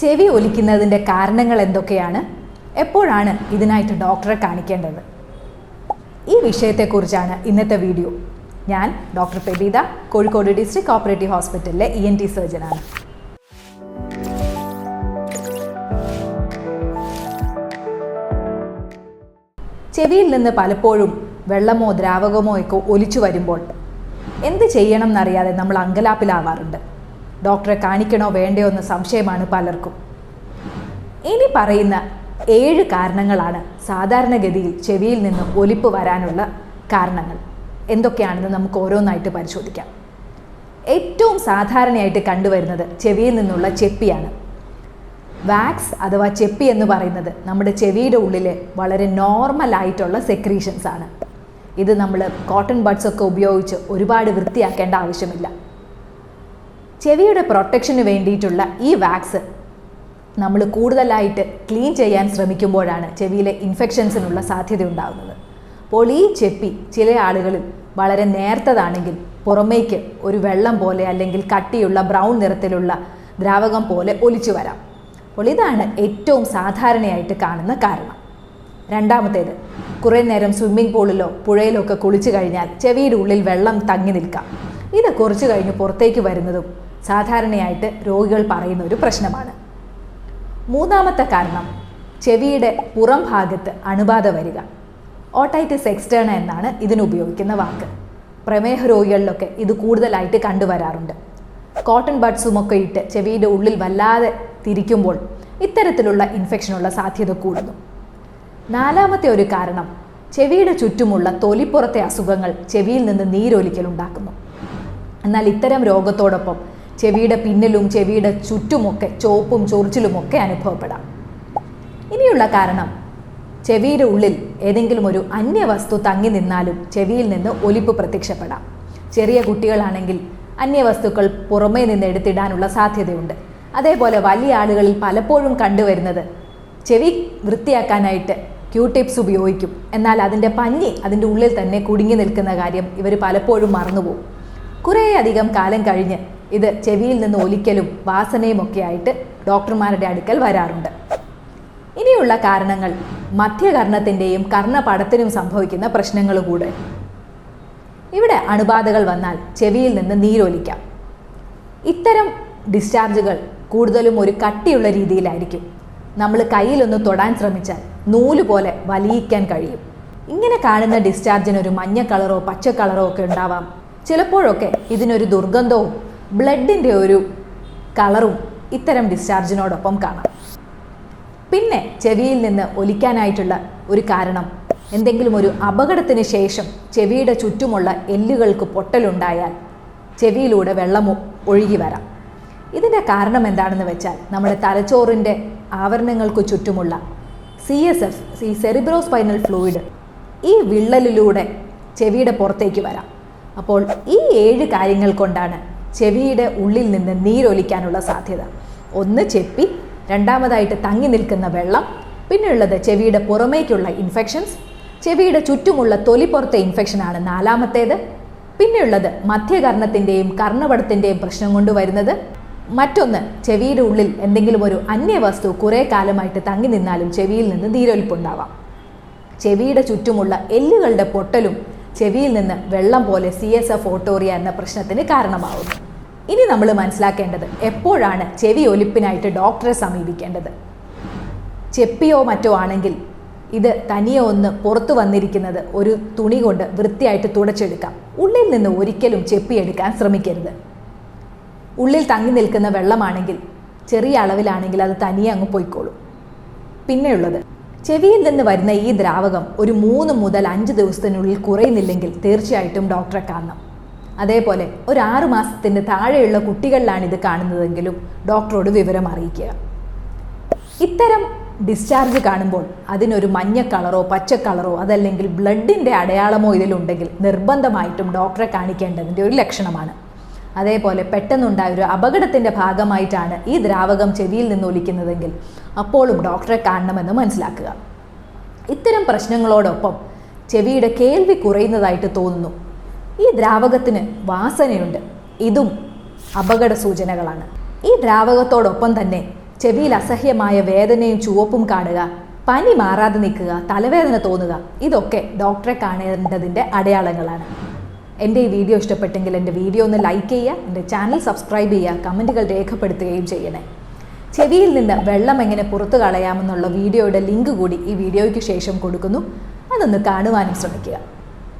ചെവി ഒലിക്കുന്നതിന്റെ കാരണങ്ങൾ എന്തൊക്കെയാണ്? എപ്പോഴാണ് ഇതിനായിട്ട് ഡോക്ടറെ കാണിക്കേണ്ടത്? ഈ വിഷയത്തെക്കുറിച്ചാണ് ഇന്നത്തെ വീഡിയോ. ഞാൻ doctor Pebeetha Kozhikode district cooperative ഹോസ്പിറ്റലിലെ ഇ എൻ ടി സർജനാണ്. ചെവിയിൽ നിന്ന് പലപ്പോഴും വെള്ളമോ ദ്രാവകമോ ഒക്കെ ഒലിച്ചു വരുമ്പോൾ എന്ത് ചെയ്യണം എന്നറിയാതെ നമ്മൾ അങ്കലാപ്പിലാവാറുണ്ട്. ഡോക്ടറെ കാണിക്കണോ വേണ്ടയോ എന്ന സംശയമാണ് പലർക്കും. ഇനി പറയുന്ന ഏഴ് കാരണങ്ങളാണ് സാധാരണഗതിയിൽ ചെവിയിൽ നിന്ന് ഒലിപ്പ് വരാനുള്ള കാരണങ്ങൾ. എന്തൊക്കെയാണെന്ന് നമുക്ക് ഓരോന്നായിട്ട് പരിശോധിക്കാം. ഏറ്റവും സാധാരണയായിട്ട് കണ്ടുവരുന്നത് ചെവിയിൽ നിന്നുള്ള ചെപ്പിയാണ്. വാക്സ് അഥവാ ചെപ്പി എന്ന് പറയുന്നത് നമ്മുടെ ചെവിയുടെ ഉള്ളിലെ വളരെ നോർമൽ ആയിട്ടുള്ള സെക്രീഷൻസ് ആണ്. ഇത് നമ്മൾ കോട്ടൺ ബഡ്സ് ഒക്കെ ഉപയോഗിച്ച് ഒരുപാട് വൃത്തിയാക്കേണ്ട ആവശ്യമില്ല. ചെവിയുടെ പ്രൊട്ടക്ഷന് വേണ്ടിയിട്ടുള്ള ഈ വാക്സ് നമ്മൾ കൂടുതലായിട്ട് ക്ലീൻ ചെയ്യാൻ ശ്രമിക്കുമ്പോഴാണ് ചെവിയിലെ ഇൻഫെക്ഷൻസിനുള്ള സാധ്യത ഉണ്ടാകുന്നത്. അപ്പോൾ ഈ ചെപ്പി ചില ആളുകളിൽ വളരെ നേർത്തതാണെങ്കിൽ പുറമേക്ക് ഒരു വെള്ളം പോലെ അല്ലെങ്കിൽ കട്ടിയുള്ള ബ്രൗൺ നിറത്തിലുള്ള ദ്രാവകം പോലെ ഒലിച്ചു വരാം. അപ്പോൾ ഇതാണ് ഏറ്റവും സാധാരണയായിട്ട് കാണുന്ന കാരണം. രണ്ടാമത്തേത് കുറേ നേരം സ്വിമ്മിംഗ് പൂളിലോ പുഴയിലോ ഒക്കെ കുളിച്ചു കഴിഞ്ഞാൽ ചെവിയുടെ ഉള്ളിൽ വെള്ളം തങ്ങി നിൽക്കാം. ഇത് കുറച്ച് കഴിഞ്ഞ് പുറത്തേക്ക് വരുന്നതും സാധാരണയായിട്ട് രോഗികൾ പറയുന്ന ഒരു പ്രശ്നമാണ്. മൂന്നാമത്തെ കാരണം ചെവിയുടെ പുറം ഭാഗത്ത് അണുബാധ വരിക. ഓട്ടൈറ്റിസ് എക്സ്റ്റേണ എന്നാണ് ഇതിന് ഉപയോഗിക്കുന്ന വാക്ക്. പ്രമേഹ രോഗികളിലൊക്കെ ഇത് കൂടുതലായിട്ട് കണ്ടുവരാറുണ്ട്. കോട്ടൺ ബഡ്സും ഒക്കെ ഇട്ട് ചെവിയുടെ ഉള്ളിൽ വല്ലാതെ തിരിക്കുമ്പോൾ ഇത്തരത്തിലുള്ള ഇൻഫെക്ഷനുള്ള സാധ്യത കൂടുന്നു. നാലാമത്തെ ഒരു കാരണം ചെവിയുടെ ചുറ്റുമുള്ള തൊലിപ്പുറത്തെ അസുഖങ്ങൾ ചെവിയിൽ നിന്ന് നീരൊലിക്കലുണ്ടാക്കുന്നു എന്നാൽ ഇത്തരം രോഗത്തോടൊപ്പം ചെവിയുടെ പിന്നിലും ചെവിയുടെ ചുറ്റുമൊക്കെ ചോപ്പും ചൊറിച്ചിലുമൊക്കെ അനുഭവപ്പെടാം. ഇനിയുള്ള കാരണം ചെവിയുടെ ഉള്ളിൽ ഏതെങ്കിലും ഒരു അന്യവസ്തു തങ്ങി നിന്നാലും ചെവിയിൽ നിന്ന് ഒലിപ്പ് പ്രത്യക്ഷപ്പെടാം. ചെറിയ കുട്ടികളാണെങ്കിൽ അന്യവസ്തുക്കൾ പുറമേ നിന്ന് എടുത്തിടാനുള്ള സാധ്യതയുണ്ട്. അതേപോലെ വലിയ ആളുകളിൽ പലപ്പോഴും കണ്ടുവരുന്നത് ചെവി വൃത്തിയാക്കാനായിട്ട് ക്യൂ ടിപ്സ് ഉപയോഗിക്കും. എന്നാൽ അതിന്റെ പഞ്ഞി അതിന്റെ ഉള്ളിൽ തന്നെ കുടുങ്ങി നിൽക്കുന്ന കാര്യം ഇവർ പലപ്പോഴും മറന്നുപോകും. കുറേയധികം കാലം കഴിഞ്ഞ് ഇത് ചെവിയിൽ നിന്ന് ഒലിക്കലും വാസനയും ഒക്കെ ആയിട്ട് ഡോക്ടർമാരുടെ അടുക്കൽ വരാറുണ്ട്. ഇനിയുള്ള കാരണങ്ങൾ മധ്യകർണത്തിന്റെയും കർണപടത്തിനും സംഭവിക്കുന്ന പ്രശ്നങ്ങൾ കൂടെ. ഇവിടെ അണുബാധകൾ വന്നാൽ ചെവിയിൽ നിന്ന് നീരൊലിക്കാം. ഇത്തരം ഡിസ്ചാർജുകൾ കൂടുതലും ഒരു കട്ടിയുള്ള രീതിയിലായിരിക്കും. നമ്മൾ കയ്യിലൊന്ന് തൊടാൻ ശ്രമിച്ചാൽ നൂൽ പോലെ വലിയിക്കാൻ കഴിയും. ഇങ്ങനെ കാണുന്ന ഡിസ്ചാർജിന് ഒരു മഞ്ഞ കളറോ പച്ച കളറോ ഒക്കെ ഉണ്ടാവാം. ചിലപ്പോഴൊക്കെ ഇതിനൊരു ദുർഗന്ധവും ബ്ലഡിന്റെ ഒരു കളറും ഇത്തരം ഡിസ്ചാർജിനോടൊപ്പം കാണാം. പിന്നെ ചെവിയിൽ നിന്ന് ഒലിക്കാനായിട്ടുള്ള ഒരു കാരണം എന്തെങ്കിലും ഒരു അപകടത്തിന് ശേഷം ചെവിയുടെ ചുറ്റുമുള്ള എല്ലുകൾക്ക് പൊട്ടലുണ്ടായാൽ ചെവിയിലൂടെ വെള്ളം ഒഴുകി വരാം. ഇതിന്റെ കാരണം എന്താണെന്ന് വെച്ചാൽ നമ്മുടെ തലച്ചോറിന്റെ ആവരണങ്ങൾക്ക് ചുറ്റുമുള്ള C S F C cerebro cerebrospinal fluid ഈ വിള്ളലിലൂടെ ചെവിയുടെ പുറത്തേക്ക് വരാം. അപ്പോൾ ഈ ഏഴ് കാര്യങ്ങൾ കൊണ്ടാണ് ചെവിയുടെ ഉള്ളിൽ നിന്ന് നീരൊലിക്കാനുള്ള സാധ്യത. ഒന്ന് ചെപ്പി രണ്ടാമതായിട്ട് തങ്ങി നിൽക്കുന്ന വെള്ളം പിന്നെയുള്ളത് ചെവിയുടെ പുറമേക്കുള്ള ഇൻഫെക്ഷൻസ് ചെവിയുടെ ചുറ്റുമുള്ള തൊലിപ്പുറത്തെ ഇൻഫെക്ഷനാണ് നാലാമത്തേത് പിന്നെയുള്ളത് മധ്യകർണത്തിന്റെയും കർണപടത്തിന്റെയും പ്രശ്നം കൊണ്ട് വരുന്നത്. മറ്റൊന്ന് ചെവിയുടെ ഉള്ളിൽ എന്തെങ്കിലും ഒരു അന്യവസ്തു കുറേ കാലമായിട്ട് തങ്ങി നിന്നാലും ചെവിയിൽ നിന്ന് നീരൊലിപ്പുണ്ടാവാം. ചെവിയുടെ ചുറ്റുമുള്ള എല്ലുകളുടെ പൊട്ടലും ചെവിയിൽ നിന്ന് വെള്ളം പോലെ സി എസ് എഫ് ഓട്ടോറിയ എന്ന പ്രശ്നത്തിന് കാരണമാവുന്നു. ഇനി നമ്മൾ മനസ്സിലാക്കേണ്ടത് എപ്പോഴാണ് ചെവി ഒലിപ്പിനായിട്ട് ഡോക്ടറെ സമീപിക്കേണ്ടത്? ചെപ്പിയോ മറ്റോ ആണെങ്കിൽ ഇത് തനിയെ ഒന്ന് പുറത്തു വന്നിരിക്കുന്നത് ഒരു തുണി കൊണ്ട് വൃത്തിയായിട്ട് തുടച്ചെടുക്കാം. ഉള്ളിൽ നിന്ന് ഒരിക്കലും ചെപ്പിയെടുക്കാൻ ശ്രമിക്കരുത്. ഉള്ളിൽ തങ്ങി നിൽക്കുന്ന വെള്ളമാണെങ്കിൽ ചെറിയ അളവിലാണെങ്കിൽ അത് തനിയെ അങ്ങ് പോയിക്കോളും. പിന്നെയുള്ളത് ചെവിയിൽ നിന്ന് വരുന്ന ഈ ദ്രാവകം ഒരു മൂന്ന് മുതൽ അഞ്ച് ദിവസത്തിനുള്ളിൽ കുറയുന്നില്ലെങ്കിൽ തീർച്ചയായിട്ടും ഡോക്ടറെ കാണണം. അതേപോലെ ഒരു ആറു മാസത്തിന്റെ താഴെയുള്ള കുട്ടികളിലാണ് ഇത് കാണുന്നതെങ്കിലും ഡോക്ടറോട് വിവരം അറിയിക്കുക. ഇത്തരം ഡിസ്ചാർജ് കാണുമ്പോൾ അതിനൊരു മഞ്ഞ കളറോ പച്ച കളറോ അതല്ലെങ്കിൽ ബ്ലഡിന്റെ അടയാളമോ ഇതിലുണ്ടെങ്കിൽ നിർബന്ധമായിട്ടും ഡോക്ടറെ കാണിക്കേണ്ടതിന്റെ ഒരു ലക്ഷണമാണ്. അതേപോലെ പെട്ടെന്നുണ്ടായ ഒരു അപകടത്തിന്റെ ഭാഗമായിട്ടാണ് ഈ ദ്രാവകം ചെവിയിൽ നിന്ന് ഒലിക്കുന്നതെങ്കിൽ അപ്പോഴും ഡോക്ടറെ കാണണമെന്ന് മനസ്സിലാക്കുക. ഇത്തരം പ്രശ്നങ്ങളോടൊപ്പം ചെവിയുടെ കേൾവി കുറയുന്നതായിട്ട് തോന്നുന്നു. ഈ ദ്രാവകത്തിന് വാസനയുണ്ട്. ഇതും അപകട സൂചനകളാണ്. ഈ ദ്രാവകത്തോടൊപ്പം തന്നെ ചെവിയിൽ അസഹ്യമായ വേദനയും ചുവപ്പും കാണുക പനി മാറാതെ നിൽക്കുക തലവേദന തോന്നുക ഇതൊക്കെ ഡോക്ടറെ കാണേണ്ടതിന്റെ അടയാളങ്ങളാണ്. എന്റെ ഈ വീഡിയോ ഇഷ്ടപ്പെട്ടെങ്കിൽ എന്റെ വീഡിയോ ഒന്ന് ലൈക്ക് ചെയ്യുക എന്റെ ചാനൽ സബ്സ്ക്രൈബ് ചെയ്യുക കമന്റുകൾ രേഖപ്പെടുത്തുകയും ചെയ്യണേ. ചെവിയിൽ നിന്ന് വെള്ളം എങ്ങനെ പുറത്തു കളയാമെന്നുള്ള വീഡിയോയുടെ ലിങ്ക് കൂടി ഈ വീഡിയോയ്ക്ക് ശേഷം കൊടുക്കുന്നു. അതൊന്ന് കാണുവാനും ശ്രമിക്കുക.